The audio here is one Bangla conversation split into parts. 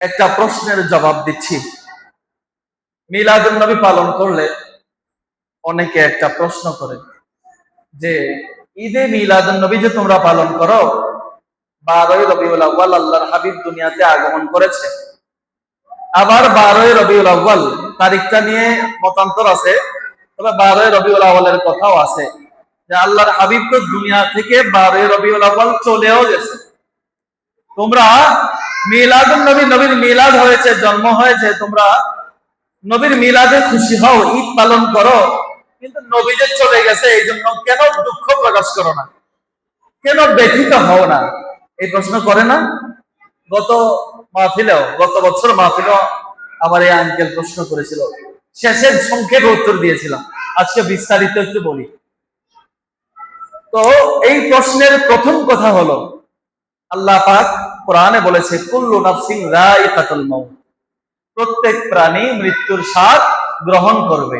একটা প্রশ্নের জবাব দিচ্ছি। মিলাদুল নবী পালন করলে অনেকে একটা প্রশ্ন করে যে, ঈদে মিলাদুল নবী যে তোমরা পালন করো, বারোই রবিউল আউ্বাল আল্লাহর হাবিব দুনিয়াতে আগমন করেছে। আবার বারোই রবিউল আউ্বাল তারিখটা নিয়ে মতান্তর আছে, তবে বারোই রবিউল আউ্বালের কথাও আছে যে, আল্লাহর হাবিব তো দুনিয়া থেকে বারোই রবিউল আউ্বাল চলেও গেছে। তোমরা মিলাদ নবী, নবীর মিলাদ হয়েছে, জন্ম হয়েছে, তোমরা নবীর মিলাদে খুশি হও, ঈদ পালন করো। কিন্তু নবী যে চলে গেছে, এই জন্য কেন দুঃখ প্রকাশ করো না? কেন ব্যথিত হও না? এই প্রশ্ন করে না? গত মাহফিলেও, গত বছর মাহফিলেও আমার এই আঙ্কেল প্রশ্ন করেছিল। শেষের সংক্ষেপে উত্তর দিয়েছিলাম। আজকে বিস্তারিত একটু বলি। তো এই প্রশ্নের প্রথম কথা হলো, আল্লাহ পাক কোরআনে বলেছে, কুল্লু নাফসিন রাইকাতুল মাউত। প্রত্যেক প্রাণী মৃত্যুর স্বাদ গ্রহণ করবে।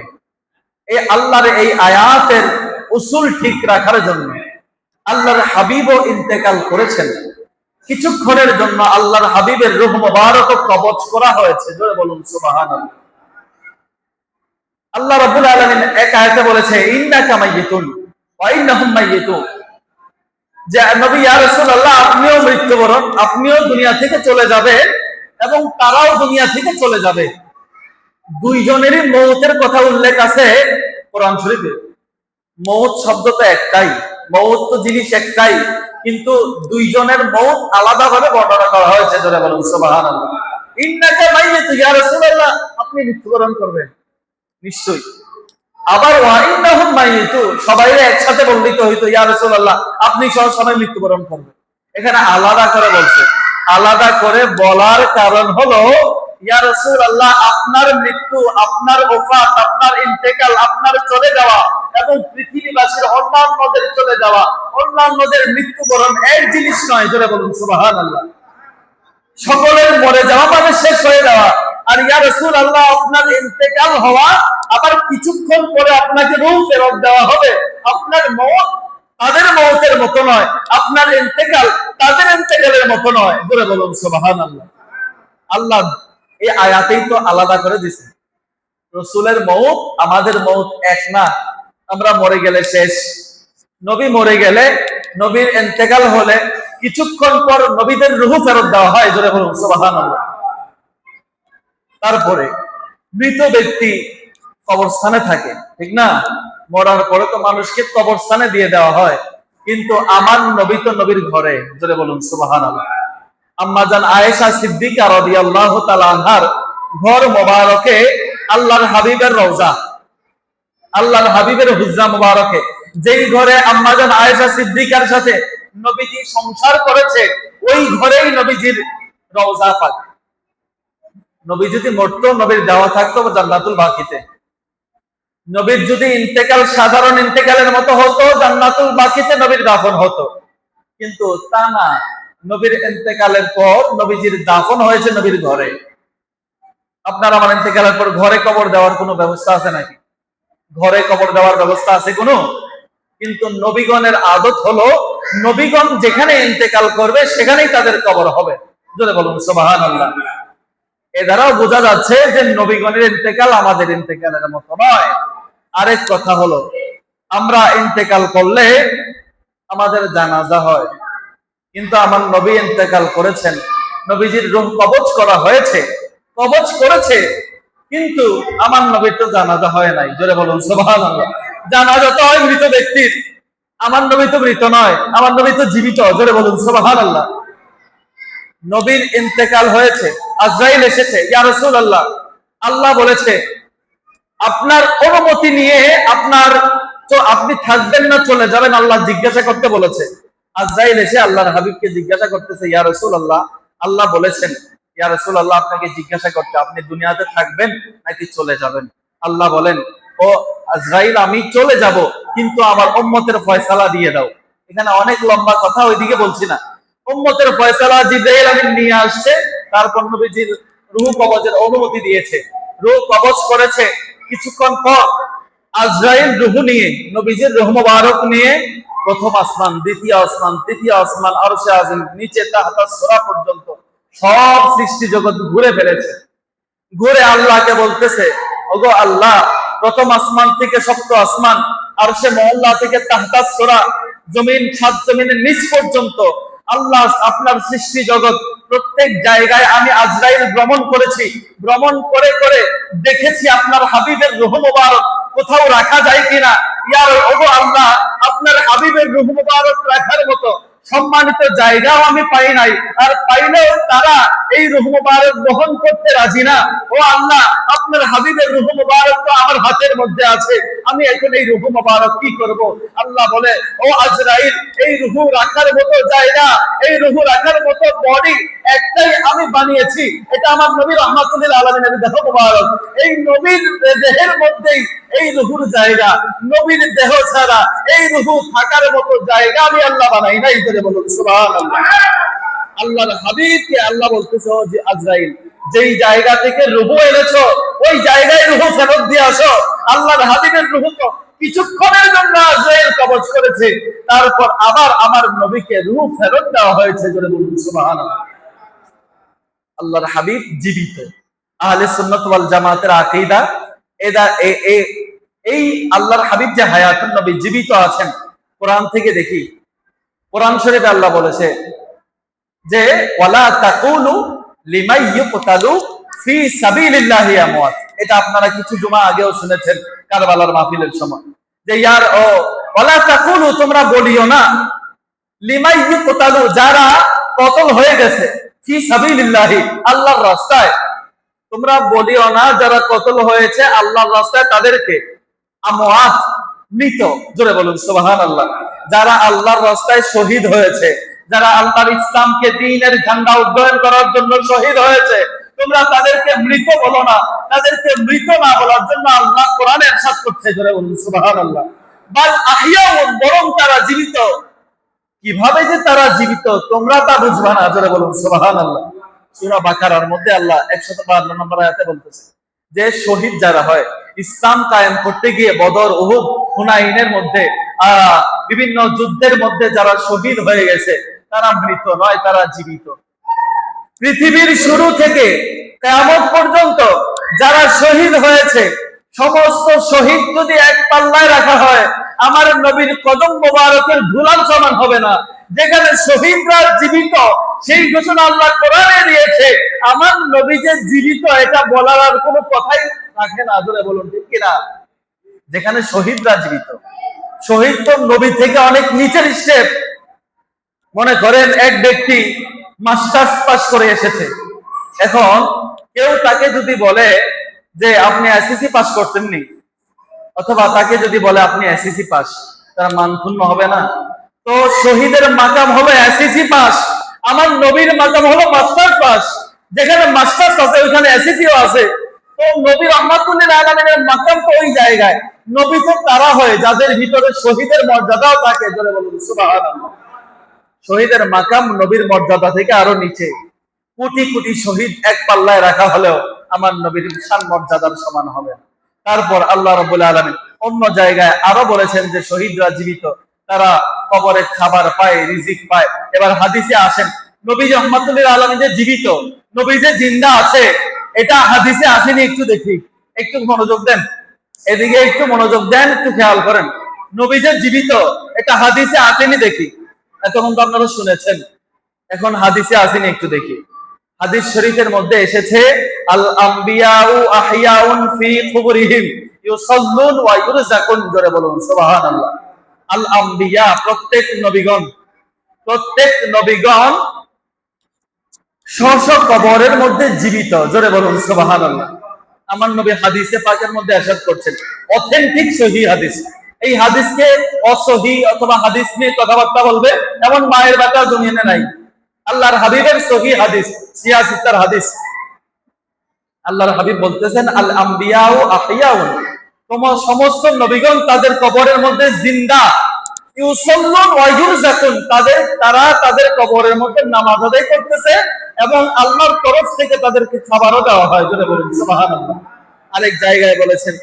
এই আল্লাহর এই আয়াতের উসুল ঠিক রাখার জন্য আল্লাহর হাবিবও ইন্তেকাল করেছেন। কিছুক্ষণের জন্য আল্লাহর হাবিবের রুহ মোবারক কবচ করা হয়েছে। জোরে বলুন, সুবহানাল্লাহ। আল্লাহ রাব্বুল আলামিন এক আয়াতে বলেছে, ইন্নাকা মাইয়িতুন ওয়া ইন্নাহুম মাইয়িতুন। যে, নবী, ইয়া রাসূলুল্লাহ, আপনিও মৃত্যুবরণ, আপনিও দুনিয়া থেকে চলে যাবে এবং তারাও দুনিয়া থেকে চলে যাবে। দুইজনেরই মৌতের কথা উল্লেখ আছে কোরআন শরীফে। মৌত শব্দ তো একটাই, মৌত তো জিনিস একটাই, কিন্তু দুইজনের মৌত আলাদা ভাবে বর্ণনা করা হয়েছে যারা বলুন, সুবহানাল্লাহ। ইন্নাকা মাইয়াতু, ইয়া রাসূলুল্লাহ, আপনি মৃত্যুবরণ করবেন। নিশ্চয়ই। আবার ওয়াইন্নাহুম মাইয়াতু সবাই একসাথে বর্ণিত হইতো, ইয়া আপনি সহ সবাই মৃত্যুবরণ করবেন। এখানে আলাদা করে বলছে। আলাদা করে বলার কারণ হলো আপনার মৃত্যু, আপনার ওফাত, আপনার ইন্তেকাল, আপনার চলে যাওয়া এবং পৃথিবীবাসীর অন্যান্যদের চলে যাওয়া, অন্যান্যদের মৃত্যুবরণ এক জিনিস নয়, জোরে বলুন সুবহানাল্লাহ। সকলের মরে যাওয়া মানে শেষ হয়ে যাওয়া। আর ইয়া রসুল আল্লাহ আপনার ইন্তেকাল হওয়া, আবার কিছুক্ষণ পরে আপনাকে রূহ ফেরত দেওয়া হবে। আপনার মত তাদের মতের মতো নয়, আপনার ইন্তেকাল তাদের ইন্তেকালের মতো নয়। বলে বলুন সুবাহান আল্লাহ আল্লাহ এই আয়াতেই তো আলাদা করে দিছে। রসুলের মৌত আমাদের মৌত এক না। আমরা মরে গেলে শেষ। নবী মরে গেলে নবীর ইন্তেকাল হলে কিছুক্ষণ পর নবীদের রুহু ফেরত দেওয়া হয়। জোরে বলুন সুবাহান আল্লাহ তারপরে মৃত ব্যক্তি কবরস্থানে থাকে, ঠিক না? মরার পরে তো মানুষকে কবরস্থানে দিয়ে দেওয়া হয়। কিন্তু আমার নবী তো নবীর ঘরে, জোরে বলুন সুবাহান আম্মাজান আয়েশা সিদ্দিকা রাদিয়াল্লাহু তাআলা আনহার ঘর মোবারকে আল্লাহর হাবিবের রওজা, আল্লাহর হাবিবের হুজরা মোবারকে। যেই ঘরে আম্মাজান আয়েশা সিদ্দিকার সাথে নবীজি সংসার করেছে, ওই ঘরেই নবীজির রওজা পাক নবী যদি মরত, নবীর দেওয়া থাকতো জান্নাতুল বাকিতে। নবীর যদি ইন্তেকাল সাধারণ ইন্তেকালের মতো হতো, জান্নাতুল বাকিতে নবীর দাফন হতো। কিন্তু তা না, নবীর ইন্তেকালের পর নবীজির দাফন হয়েছে নবীর ঘরে। আপনার আমার ইন্তেকালের পর ঘরে কবর দেওয়ার কোনো ব্যবস্থা আছে নাকি? ঘরে কবর দেওয়ার ব্যবস্থা আছে কোনো? কিন্তু নবীগণের আদত হলো, নবীগণ যেখানে ইন্তেকাল করবে, সেখানেই তাদের কবর হবে। যদি বলুন সোবাহান আল্লাহ এ দ্বারাও বোঝা যাচ্ছে যে নবীগণের ইন্তেকাল আমাদের ইন্তেকালের মতো নয়। আরেক কথা হলো, আমরা ইন্তেকাল করলে আমাদের জানাজা হয়। কিন্তু আমার নবী ইন্তেকাল করেছেন। নবীজির রুহ কবচ করা হয়েছে কবচ করেছে, কিন্তু আমার নবীর তো জানাজা হয় নাই। জোরে বলুন সোভান জানাজা তো হয় মৃত ব্যক্তির। আমার নবী তো মৃত নয়, আমার নবী তো জীবিত। জোরে বলুন সোভান আল্লাহ নবীর ইন্তেকাল হয়েছে, আজরাইল এসেছে, ইয়া রাসূলুল্লাহ, আল্লাহ বলেছে, আপনার অনুমতি নিয়ে আপনার তো আপনি থাকবেন না, চলে যাবেন, আল্লাহ জিজ্ঞাসা করতে বলেছে। আজরাইল এসে আল্লাহর হাবিবকে জিজ্ঞাসা করতেছে, ইয়া রাসূলুল্লাহ, আল্লাহ বলেছেন, ইয়া রাসূলুল্লাহ, আপনাকে জিজ্ঞাসা করতে, আপনি দুনিয়াতে থাকবেন নাকি চলে যাবেন? আল্লাহ বলেন, ও আজরাইল, আমি চলে যাব, কিন্তু আমার উম্মতের ফয়সালা দিয়ে দাও। এখানে অনেক লম্বা কথা ওইদিকে বলছি না। উম্মতের ফয়সালা জিব্রাইল আমিন নিয়ে আসছে, তারপর নবীজির রূহ কবজের অনুমতি দিয়েছে। রূহ কবজ করেছে কিছুক্ষণ পর আজরাইল রুহ নিয়ে, নবীজির রুহ মুবারক নিয়ে প্রথম আসমান, দ্বিতীয় আসমান, তৃতীয় আসমান, আরশে আজিম নিচে তাহতা সূরা পর্যন্ত সব সৃষ্টি জগৎ ঘুরে ফেলেছে। ঘুরে আল্লাহকে বলতেছে, ওগো আল্লাহ, প্রথম আসমান থেকে সপ্ত আসমান আর সে মহল্লা থেকে তাহতা সোরা, জমিন সাত জমিনের নিচ পর্যন্ত আল্লাহ আপনার সৃষ্টি জগৎ প্রত্যেক জায়গায় আমি আজরাইল ভ্রমণ করেছি। ভ্রমণ করে করে দেখেছি আপনার হাবিবের রুহ মোবারক কোথাও রাখা যায় কিনা। ইয়ার ওগো আল্লাহ, আপনার হাবিবের রুহ মোবারক রাখার মতো সম্মানিত জায়গাও আমি পাই নাই। আর পাইলেও তারা এই রুহ মুবারক বহন করতে রাজি না। ও আল্লাহ আপনার হাবিবের রুহ মুবারক তো আমার হাতের মধ্যে আছে। আমি এখন এই রুহ মুবারক কি করব? আল্লাহ বলে, ও আজরাইল, এই রুহ রাখার মতো জায়গা, এই রুহ রাখার মতো বডি একটাই আমি বানিয়েছি। এটা আমার নবী রহমাতুল্লাহ আলমিনের দেহ মুবারক। এই নবীর দেহের মধ্যেই এই রুহুর জায়গা, নবীর দেহ ছাড়া এই রুহু থাকার মতো জায়গা আমি আল্লাহ বানাই নাই করে বলুন, সুবহানাল্লাহ। আল্লাহর হাবিবকে আল্লাহ বলতেছে যে আজরাইল যেই জায়গা থেকে রুহু এনেছো, ওই জায়গায় রুহু ফেরত দিয়ে আসো। আল্লাহর হাবিবের রুহু তো কিছুক্ষণের জন্য আজরাইল কবজ করেছে। তারপর আবার আমার নবীকে রুহু ফেরত দেওয়া হয়েছে, জোরে বলুন, সুবহানাল্লাহ। আল্লাহর হাবিব জীবিত। আহলে সুন্নাত ওয়াল জামাতের আকীদা, এদা, এ- এ- এই আল্লাহর হাবিব যে হায়াতুন নবী জীবিত আছেন, কোরআন থেকে দেখি। কোরআন শরীফে আল্লাহ বলেছে যে, ওয়ালা তাকুলু লিমাই ইউকতালু ফি সাবিলিল্লাহি আমওয়াত। এটা আপনারা কিছু জুমা আগেও শুনেছেন কারবালার মাহফিলের সময়। যে ইয়ার ও, ওয়ালা তাকুলু, তোমরা বলিও না। লিমাই যারা কতল হয়ে গেছে, ফি সাবিলিল্লাহি, আল্লাহর রাস্তায়। তোমরা বলিও না, যারা কতল হয়েছে আল্লাহর রাস্তায়, তাদেরকে আমওয়াত মৃত। জোরে বলুন, সুবহানাল্লাহ। যারা আল্লাহর রাস্তায় শহীদ হয়েছে যারা আল্লাহর ইসলামকে দিনের ঝান্ডা উদ্বয়ন করার জন্য শহীদ হয়েছে, তোমরা তাদেরকে মৃত বলো না। তাদেরকে মৃত না বলার জন্য আল্লাহ কোরআন এরশাদ করছে ধরে বলুন বরং তারা জীবিত। কীভাবে যে তারা জীবিত, তোমরা তা বুঝবা না ধরে বলুন সূরা বাকারার মধ্যে আল্লাহ 152 নম্বর আয়াতে বলতেছে, যে শহীদ যারা হয়, ইসলাম কায়েম করতে গিয়ে বদর ওহুদ হুনাইনের মধ্যে বিভিন্ন যুদ্ধের মধ্যে যারা শহীদ হয়ে গেছে তারা মৃত নয়, তারা জীবিত। পৃথিবীর শুরু থেকে কেমন পর্যন্ত যারা শহীদ হয়েছে, সমস্ত শহীদ যদি এক পাল্লায় রাখা হয়, আমার নবীর কদম মোবারকের ধুলার সমান হবে না। যেখানে শহীদরা জীবিত, সেই ঘোষণা আল্লাহ কোরআনে দিয়েছে, আমার নবী যে জীবিত, এটা বলার আর কোনো কথাই থাকে না। জোরে বলুন, ঠিক কিনা যেখানে শহীদরা জীবিত, শহীদ তো নবী থেকে অনেক নিচের স্টেপ মনে করেন এক ব্যক্তি মাস্টার্স পাস করে এসেছে। এখন কেউ তাকে যদি বলে যে আপনি এসএসসি পাস করছেন নি অথবা তাকে যদি বলে আপনি এসএসসি পাস, তারা মানক্ষুণ্ণ হবে না। তো শহীদের মাকাম হলো এসএসসি পাস, আমার নবীর মাকাম হলো মাস্টার্স পাস। যেখানে মাস্টার্স আছে, ওইখানে এসএসসিও আছে। তো নবী রহমাতুল্লিল আলমের মাকাম তো ওই জায়গায়। নবী তো তারা হয়, যাদের ভিতরে শহীদের মর্যাদাও থাকে, জোরে বলুন, সুবহানাল্লাহ। শহীদের মাকাম নবীর মর্যাদা থেকে আরও নিচে। কোটি কোটি শহীদ এক পাল্লায় রাখা হলেও আমার নবীর শান মর্যাদার সমান হবে তারপর আল্লাহ রবুল আলমিন অন্য জায়গায় আরও বলেছেন যে শহীদরা জীবিত, তারা কবরে খাবার পায়, রিজিক পায়। এবার হাদিসে আসেন, নবী রহমতুল্লাহ আলমী যে জীবিত, নবী যে জিন্দা আছে, এটা হাদিসে আসেনি, একটু দেখি। একটু মনোযোগ দেন। এদিকে একটু মনোযোগ দেন, একটু খেয়াল করেন। নবী যে জীবিত, এটা হাদিসে আসেনি দেখি। এতক্ষণ তো আপনারা শুনেছেন। এখন হাদিসে আসেনি একটু দেখি। হাদিস শরীফের মধ্যে এসেছে, আল আহিয়াউন ফি ইউসাল্লুন ওয়া জোরে বলুন, সুবহানাল্লাহ। আল প্রত্যেক নবীগণ প্রত্যেক নবীগণ স্ব কবরের মধ্যে জীবিত, জোরে বলুন, সুবহানাল্লাহ। আমার নবী হাদিসে পাকের মধ্যে আসাদ করছেন। অথেন্টিক সহি হাদিস। এই হাদিসকে অসহি অথবা হাদিস নিয়ে কথাবার্তা বলবে, এমন মায়ের বাটা জমিনে নাই। আল্লাহর হাবিবের সহি হাদিস সিয়াসিতার হাদিস। আল্লাহর হাবিব বলতেছেন আল আম্বিয়াউ আহিয়াউন। তোমার সমস্ত নবীগণ তাদের কবরের মধ্যে জিন্দা। ইউসাল্লুন ওয়া ইউরজাকুন তাদের, তারা তাদের কবরের মধ্যে নামাজ আদায় করতেছে এবং আল্লাহর তরফ থেকে তাদেরকে খাবারও দেওয়া হয়। জোরে বলুন, সুবহানাল্লাহ। আরেক জায়গায় বলেছেন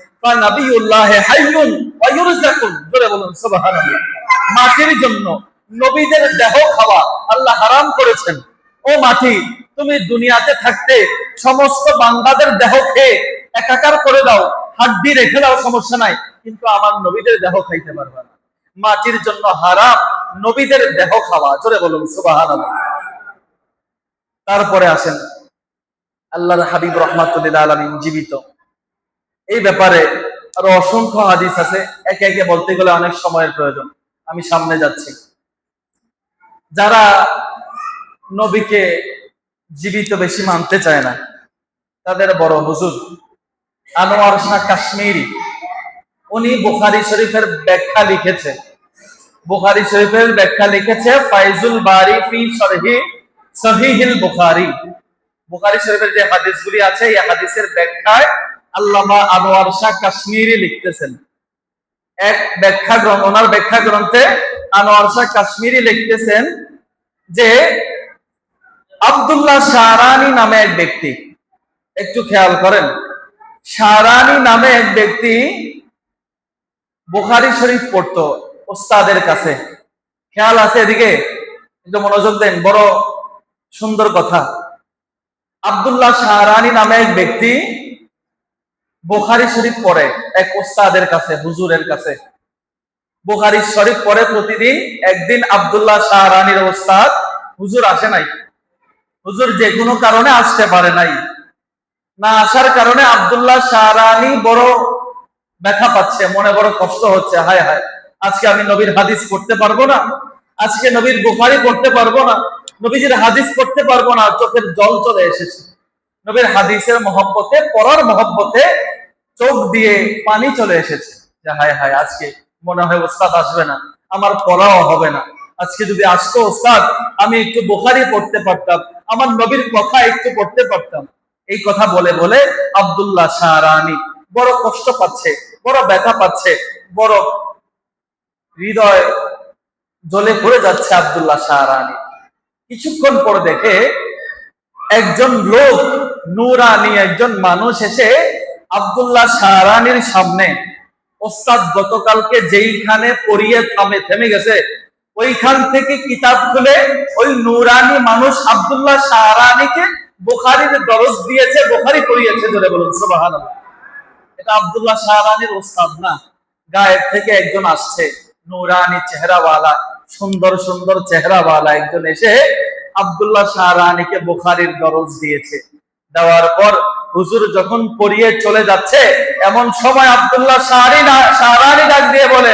মাটির জন্য নবীদের দেহ খাওয়া আল্লাহ হারাম করেছেন। ও মাটি, তুমি দুনিয়াতে থাকতে সমস্ত বান্দাদের দেহ খেয়ে একাকার করে দাও, হাড্ডি রেখে দাও, সমস্যা নাই। কিন্তু আমার নবীদের দেহ খাইতে পারবে না। মাটির জন্য হারাম নবীদের দেহ খাওয়া, জোরে বলুন সুবাহান তারপরে আসেন, আল্লাহর হাবিব রহমাতুল্লাহ আলমিন জীবিত। এই ব্যাপারে আরও অসংখ্য হাদিস আছে। একে একে বলতে গেলে অনেক সময়ের প্রয়োজন। আমি সামনে যাচ্ছি। যারা নবীকে জীবিত বেশি মানতে চায় না, তাদের বড় হুজুর আনোয়ার শাহ কাশ্মীরি, উনি বুখারি শরীফের ব্যাখ্যা লিখেছে। বুখারি শরীফের ব্যাখ্যা লিখেছে, ফাইজুল বারি ফি শরহি সহিহিল বুখারি। বুখারি শরীফের যে হাদিসগুলি আছে, এই হাদিসের ব্যাখ্যায় আল্লামা আনোয়ার শাহ কাশ্মীরি লিখতেছেন। এক ব্যাখ্যা গ্রন্থ, ওনার ব্যাখ্যা গ্রন্থে আনোয়ার শাহ কাশ্মীরি লিখতেছেন যে, আব্দুল্লাহ শাহরানি নামে এক ব্যক্তি, একটু খেয়াল করেন, শাহরানি নামে এক ব্যক্তি বুখারি শরীফ পড়তো ওস্তাদের কাছে। খেয়াল আছে এদিকে? একটু মনোযোগ দেন, বড় সুন্দর কথা। আব্দুল্লাহ শাহরানি নামে এক ব্যক্তি বুখারি শরীফ পড়ে এক ওস্তাদের কাছে, হুজুরের কাছে। বুখারি শরীফ পড়ে প্রতিদিন একদিন আব্দুল্লাহ শাহরানির ওস্তাদ হুজুর আসে নাই। হুজুর যে কোনো কারণে আসতে পারে নাই। না আসার কারণে আব্দুল্লাহ শাহরানি বড় ব্যথা পাচ্ছে, মনে বড় কষ্ট হচ্ছে, হায় হায়। আজকে আমি নবীর হাদিস পড়তে পারব না, আজকে নবীর বুখারি পড়তে পারব না, নবীজির হাদিস পড়তে পারব না, চোখের জল চলে এসেছে। নবীর হাদিসের মহব্বতে, পড়ার মহব্বতে চোখ দিয়ে পানি চলে এসেছে। যে হায় হায়, আজকে মনে হয় ওস্তাদ আসবে না, আমার পড়াও হবে না। আজকে যদি আসতো ওস্তাদ, আমি একটু বুখারি পড়তে পারতাম, আমার নবীর কথা একটু পড়তে পারতাম। এই কথা বলে বলে আব্দুল্লাহ শাহরানি বড় কষ্ট পাচ্ছে, বড় ব্যথা পাচ্ছে, বড় হৃদয় জ্বলে পড়ে যাচ্ছে আব্দুল্লাহ শাহরানি। কিছুক্ষণ পর দেখে একজন লোক নুরানি একজন মানুষ এসে আব্দুল্লাহ শাহরানির সামনে, ওস্তাদ গতকালকে যেইখানে পড়িয়ে থামে, থেমে গেছে, ওইখান থেকে কিতাব খুলে ওই নুরানি মানুষ আব্দুল্লাহ শাহরানিকে বুখারির দরজ দিয়েছে, বুখারি পড়িয়েছে ধরে বলুন, সুবহানাল্লাহ। এটা আব্দুল্লাহ শাহরানির ওস্তাদ না গায়ের থেকে একজন আসছে, নুরানি চেহারাওয়ালা, সুন্দর সুন্দর চেহারাওয়ালা একজন এসে আব্দুল্লাহ শাহরানিকে বুখারির দরজ দিয়েছে। দেওয়ার পর হুজুর যখন পড়িয়ে চলে যাচ্ছে, এমন সময় আব্দুল্লাহ শাহরি শাহরানি ডাক দিয়ে বলে,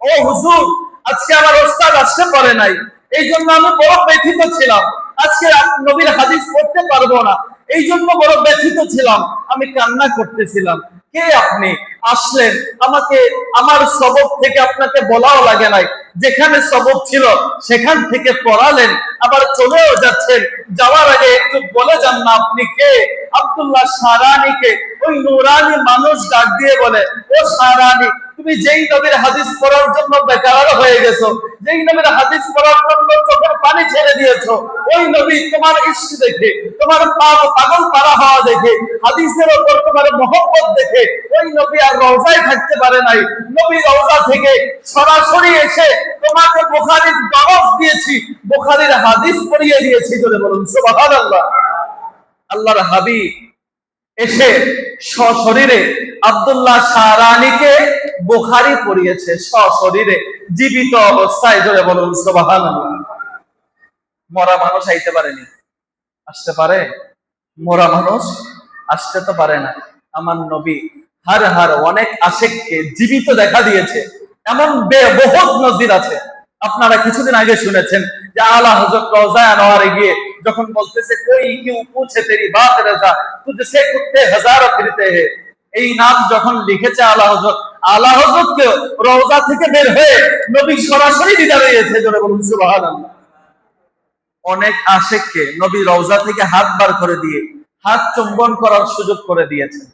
ও হুজুর, আজকে আমার ওস্তাদ আসতে পারে নাই। এই জন্য আমি বড় ব্যথিত ছিলাম। আজকে নবীর হাদিস পড়তে পারব না। এই জন্য বড় ব্যথিত ছিলাম। আমি কান্না করতেছিলাম। কে আপনি? আসলেন। আমাকে, আমার সবক থেকে আপনাকে বলাও লাগে নাই। যেখানে সবক ছিল, সেখান থেকে পড়ালেন, আবার চলেও যাচ্ছেন। যাওয়ার আগে একটু বলে যান না আপনি কে? আব্দুল্লাহ সারানিকে ওই নুরানি মানুষ ডাক দিয়ে বলে, ও সারানি, তুমি যেই নবীর হাদিস পড়ার জন্য বেকার হয়ে গেছো, যেই নবীর হাদিস পড়ার জন্য চোখের পানি ছেড়ে দিয়েছ, ওই নবী তোমার ইস্ক দেখে, তোমার পাগল পারা হওয়া দেখে, হাদিসের ওপর তোমার মহব্বত দেখে, ওই নবী আর রওজায় থাকতে পারে নাই। নবী রওজা থেকে সরাসরি এসে তোমাকে বুখারীর দরজ দিয়েছি, বুখারীর হাদিস পড়িয়ে দিয়েছি, জোরে বলুন, সুবহানাল্লাহ। আল্লাহর হাবিব এসে সশরীরে আব্দুল্লাহ সারানিকে বুখারি পড়িয়েছে, সশরীরে জীবিত অবস্থায়, জোরে বলুন, সুবহানাল্লাহ। মরা মানুষ আইতে পারেনি। আসতে পারে? মরা মানুষ আসতে তো পারে না। আমার নবী হার হার অনেক আশেককে জীবিত দেখা দিয়েছে। এমন বে- বহুত নজির আছে। আপনারা কিছুদিন আগে শুনেছেন যে আলা হজরত রওজায় আনোয়ারে গিয়ে যখন বলতেছে, কই, কিউ পুছে তেরি বাত রাজা তুঝসে কুত্তে হাজার ফিরতে হে। এই নাম যখন লিখেছে আলা হজরত আলা হজরত কে রওজা থেকে বের হয়ে নবী সরাসরি দিদার হয়েছে জোরে বলুন, সুবহানাল্লাহ। অনেক আশেককে নবী রওজা থেকে হাত বার করে দিয়ে, হাত চুম্বন করার সুযোগ করে দিয়েছেন।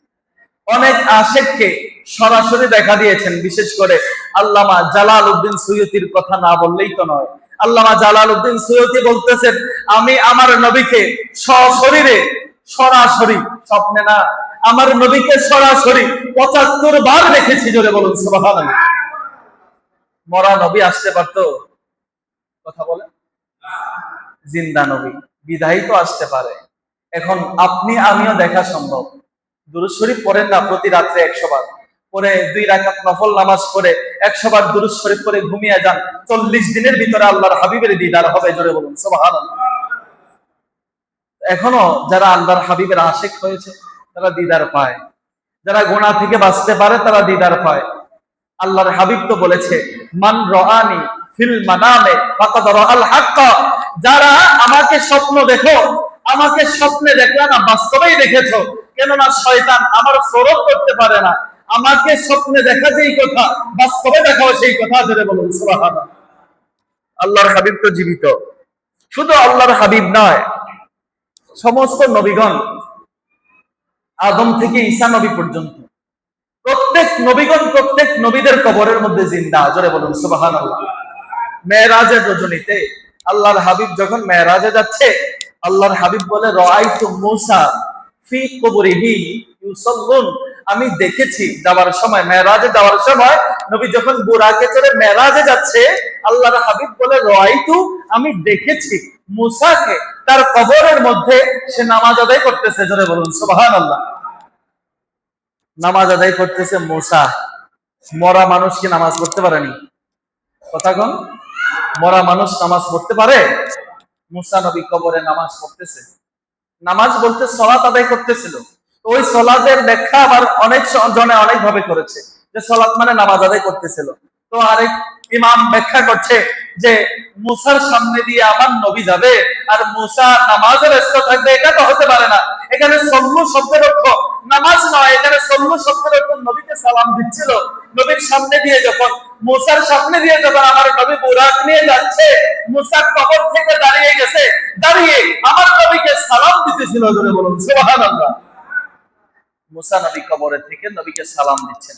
অনেক আশেককে সরাসরি দেখা দিয়েছেন, বিশেষ করে আল্লামা জালাল উদ্দিন সৈয়দির কথা না বললেই তো নয়। আল্লামা জালাল উদ্দিন সৈয়দি বলতেছেন, আমি আমার নবীকে সশরীরে সরাসরি স্বপ্নে না, আমার নবীকে সরাসরি পঁচাত্তর বার দেখেছি, জোরে বলুন, সুবহানাল্লাহ। মরা নবী আসতে পারতো? কথা বলে জিন্দা নবী, বিদায়ী তো আসতে পারে। এখন আপনি, আমিও দেখা সম্ভব। দুরুদ শরীফ পড়েন না প্রতি রাত্রে একশো বার। পরে দুই রাকাত নফল নামাজ পড়ে একশো বার দুরুদ শরীফ পরে ঘুমিয়ে যান। চল্লিশ দিনের ভিতরে আল্লাহর হাবিবের দিদার হবে, জোরে বলুন, সুবহানাল্লাহ। এখনও যারা আল্লাহর হাবিবের আশেক হয়েছে, তারা দিদার পায়। যারা গোনা থেকে বাঁচতে পারে, তারা দিদার পায়। আল্লাহর হাবিব তো বলেছে, মান রাআনি ফিল মানামে রাআল হাক্কা। যারা আমাকে স্বপ্ন দেখো, আমাকে স্বপ্নে দেখলা না, বাস্তবেই দেখেছ। কেননা শয়তান আমার ফরক করতে পারে না। আমাকে স্বপ্নে দেখা যেই কথা, বাস্তবে দেখাও সেই কথা ধরে বলুন আল্লাহর হাবিব তো জীবিত। শুধু আল্লাহর হাবিব নয়, সমস্ত নবীগণ আদম থেকে ঈসা নবী পর্যন্ত, প্রত্যেক নবীগণ প্রত্যেক নবীদের কবরের মধ্যে জিন্দা, জোরে বলুন সুবাহান আল্লাহ মেয়েরাজের রজনীতে আল্লাহর হাবিব যখন মেয়েরাজে যাচ্ছে, আল্লাহর হাবিব বলে, রাআইতু মূসা ফি কবরিহি ইউসাল্লুন। আমি দেখেছি যাওয়ার সময়, মেয়েরাজে যাওয়ার সময়, নবী যখন বুরাকে চড়ে মেয়েরাজে যাচ্ছে, আল্লাহর হাবিব বলে রাআইতু আমি দেখেছি মুসাকে তার কবরের মধ্যে সে নামাজ আদায় করতেছে। জোরে বলুন, সুবহানাল্লাহ। নামাজ আদায় করতেছে মোসা। মরা মানুষ কি নামাজ পড়তে পারেনি? কথা কন। মরা মানুষ নামাজ পড়তে পারে? মুসা নবী কবরে নামাজ পড়তেছে। নামাজ বলতে সলাত আদায় করতেছিল। ওই সলাতের ব্যাখ্যা আবার অনেক জনে অনেক ভাবে করেছে, যে সলাত মানে নামাজ আদায় করতেছিল। তো আরেক ইমাম ব্যাখ্যা করছে যে, মুসার সামনে দিয়ে আমার নবী যাবে, আর মুসা নামাজে ব্যস্ত থাকবে, এটা তো হতে পারে না। এখানে সল্লু শব্দের অর্থ নামাজ নয়, এখানে সল্লু শব্দের অর্থ নবীকে সালাম দিচ্ছিল। নবীর সামনে দিয়ে যখন, মুসার সামনে দিয়ে যখন আমার নবী বুরাক নিয়ে যাচ্ছে, মুসা কবর থেকে দাঁড়িয়ে গেছে, দাঁড়িয়ে আমার নবীকে সালাম দিতেছিল বলুন, সুবহানাল্লাহ। মুসা নবী কবরে থেকে নবীকে সালাম দিচ্ছেন।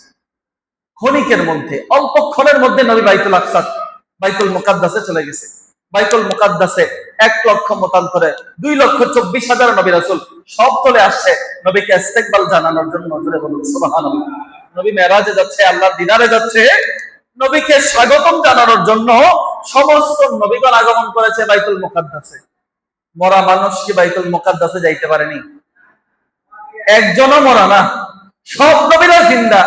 ক্ষণিকের মধ্যে অল্পক্ষণের মধ্যে নবী বাইতুল আকসাদ বাইতুল মুকাদ্দাসে চলে গেছে। বাইতুল মুকাদ্দাসে এক লক্ষ মতান্তরে দুই লক্ষ চব্বিশ হাজার নবী রাসূল সব চলে আসছে নবীকে ইস্তেকবাল জানানোর জন্য জুড়ে বলুন, সুবহানাল্লাহ। নবী মেরাজে যাচ্ছে, আল্লাহর দিদারে যাচ্ছে, নবীকে স্বাগতম জানানোর জন্য সমস্ত নবীগণ আগমন করেছে বাইতুল মুকাদ্দাসে। মরা মানুষ কি বাইতুল মুকাদ্দাসে যাইতে পারেনি? একজনও মরা না। সব নবীরা জিন্দা।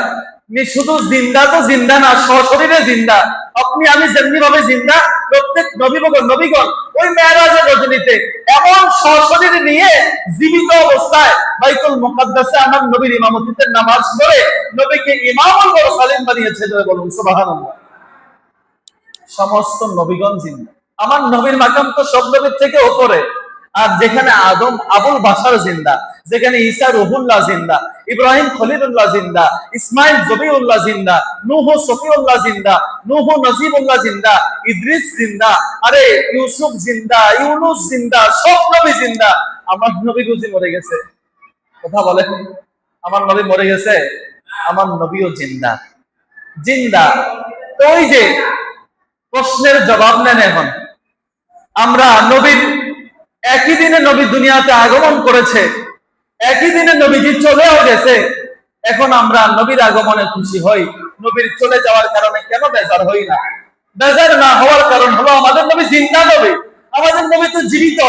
শুধু জিন্দা তো জিন্দা না, সশরীরে জিন্দা। আপনি, আমি যেমনি ভাবে জিন্দা, প্রত্যেক নবীগণ নবীগণ ওই মেয়েরাজের রজনীতে এমন সশরীরে নিয়ে জীবিত অবস্থায় বাইতুল মুকাদ্দাসে আমার নবীর ইমামতিতে নামাজ পড়ে নবীকে ইমামুল মুরসালিন বানিয়েছে জয় বলুন, সুবহানাল্লাহ। সমস্ত নবীগণ জিন্দা। আমার নবীর মাকাম তো সব নবীর থেকে ওপরে আর যেখানে আদম, আবুল বাসার জিন্দা, যেখানে ঈসা রুহুল্লাহ জিন্দা, ইব্রাহিম খলিলুল্লাহ জিন্দা, ইসমাইল জবিউল্লাহ জিন্দা, নূহ সফিউল্লাহ জিন্দা, নূহ নজিবুল্লাহ জিন্দা, ইদ্রিস জিন্দা, আরে ইউসুফ জিন্দা, ইউনুস জিন্দা, সব নবী জিন্দা। আমার নবী গুজি মরে গেছে। কথা বলেন। আমার নবী মরে গেছে? আমার নবীও জিন্দা। জিন্দা। ওই যে প্রশ্নের জবাব নেন এখন। আমরা নবীর একই দিনে নবী দুনিয়াতে আগমন করেছে। একই দিনে নবীজি চলেও গেছে। এখন আমরা নবীর আগমনে খুশি হই। নবীর চলে যাওয়ার কারণে কেন বেজার হই না? বেজার না হওয়ার কারণ হলো আমাদের নবী জিন্দা নবী। আমাদের নবী তো জীবিত।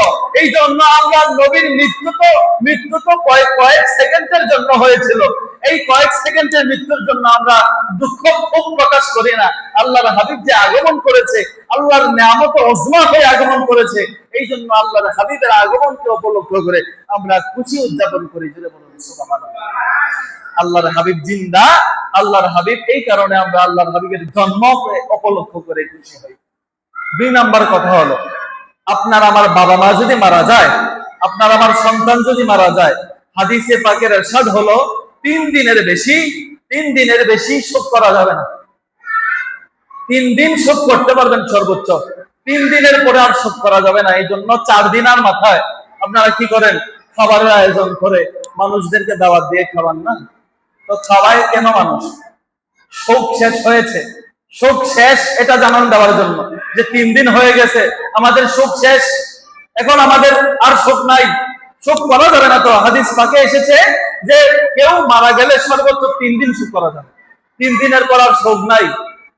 এই জন্য আমরা নবীর মৃত্যু তো মৃত্যু তো কয়েক কয়েক সেকেন্ডের জন্য হয়েছিল। এই কয়েক সেকেন্ডের মৃত্যুর জন্য আমরা দুঃখ খুব প্রকাশ করি না। আল্লাহর হাবিব যে আগমন করেছে, আল্লাহর নিয়ামত অজমা হয়ে আগমন করেছে, এই জন্য আল্লাহর হাবিবের আগমনকে উপলক্ষ করে আমরা খুশি উদযাপন করি। জুড়ে আল্লাহর হাবিব জিন্দা, আল্লাহর হাবিব এই কারণে আমরা আল্লাহর হাবিবের জন্ম উপলক্ষ করে খুশি হই। দুই নাম্বার কথা হলো আপনার আমার বাবা মা যদি মারা যায়, আপনার আমার সন্তান যদি মারা যায়, হাদিসে পাকের এরশাদ হলো, তিন দিনের বেশি, তিন দিনের বেশি শোক করা যাবে না। তিন দিন শোক করতে পারবেন সর্বোচ্চ। তিন দিনের পরে আর শোক করা যাবে না। এই জন্য চার দিন আর মাথায় আপনারা কি করেন? খাবারের আয়োজন করে মানুষদেরকে দাওয়াত দিয়ে খাবার না? তো খাওয়ায় কেন মানুষ? শোক শেষ হয়েছে। শোক শেষ, এটা জানান দেওয়ার জন্য। যে তিন দিন হয়ে গেছে, আমাদের শোক শেষ। এখন আমাদের আর শোক নাই। শোক করা যাবে না তো। হাদিস পাকে এসেছে যে কেউ মারা গেলে সর্বোচ্চ তিন দিন শোক করা যাবে। তিন দিনের পর আর শোক নাই,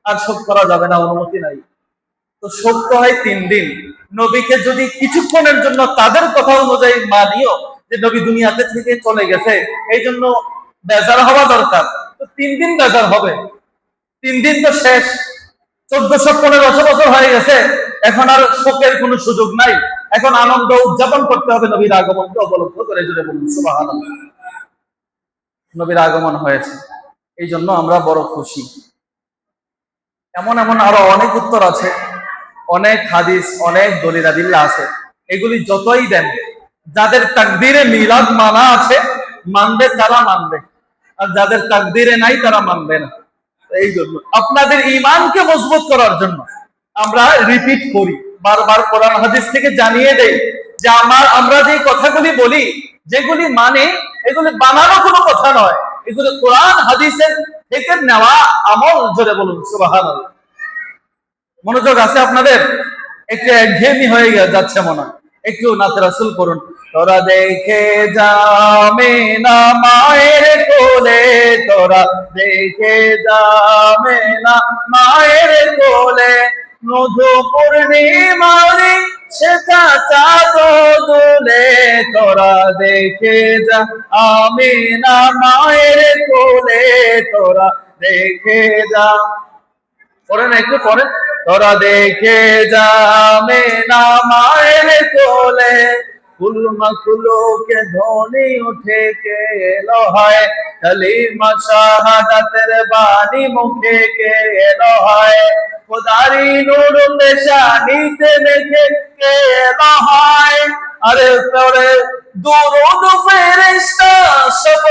আর শোক করা যাবে না, অনুমতি নাই। তো শোক তো হয় তিন দিন। নবীকে যদি কিছুক্ষণের জন্য তাদের কথা অনুযায়ী মা মানিও যে নবী দুনিয়াতে থেকে চলে গেছে এই জন্য বেজার হওয়া দরকার। তো তিন দিন বেজার হবে। তিন দিন তো শেষ। চোদ্দশো পনেরোশো বছর হয়ে গেছে। এখন আর শোকের কোনো সুযোগ নাই। এখন আনন্দ উদযাপন করতে হবে নবীর আগমনকে উপলক্ষ করে জুড়ে বলুন, সুবহানাল্লাহ। নবীর আগমন হয়েছে। এই জন্য আমরা বড় খুশি। এমন এমন আরও অনেক উত্তর আছে। অনেক হাদিস, অনেক দলিলাদিল্লা আছে। এগুলি যতই দেন, যাদের তাকদিরে মিলাদ মানা আছে, মানবে তারা মানবে। আর যাদের তাকদিরে নাই, তারা মানবে না। আপনাদের ইমানকে মজবুত করার জন্য আমরা রিপিট করি। বারবার কোরআন হাদিস থেকে জানিয়ে দেই যে আমার আমরা যে কথাগুলি বলি, যেগুলি মানে এগুলি বানানো কোনো কথা নয়। এগুলি কোরআন হাদিসের থেকে নেওয়া আমল, জোরে বলুন, সুবহানাল্লাহ। মনোযোগ আছে আপনাদের? একটু একঘেয়েমি হয়ে যাচ্ছে মনে হয়। একটু নাতে রাসুল করুন তোরা দেখে যামে না মায়ের কোলে, তোরা দেখে যামে না মায়ের কোলে। মধু পূর্ণিমারি সেটা চাঁদ দুলে তোরা দেখে যা আমি না মায়ের কোলে, তোরা দেখে যা। পড়েন একটু পড়েন তোরা দেখে যাবে না মায়ের কোলে। ফুল মাখলুকে ধনি উঠে কে এলো হয়? কালিমা শাহাদাতের বাণী মুখে কে এলো হয়? খোদারি নূর পেশানিতে দেখে কে এলো হয়? আরে তোরে দুরুদ ফেরেশতা সব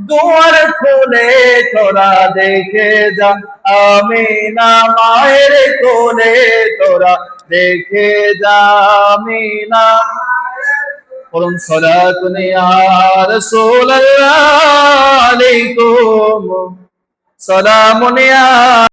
দুয়ার খুলে তোরা দেখে যা। আমি না মায়ের কোলে তোরা দেখে যা। আমি না বলুন সালাতুন ইয়া রাসূলুল্লাহ আলাইকুম। সালামুন ইয়া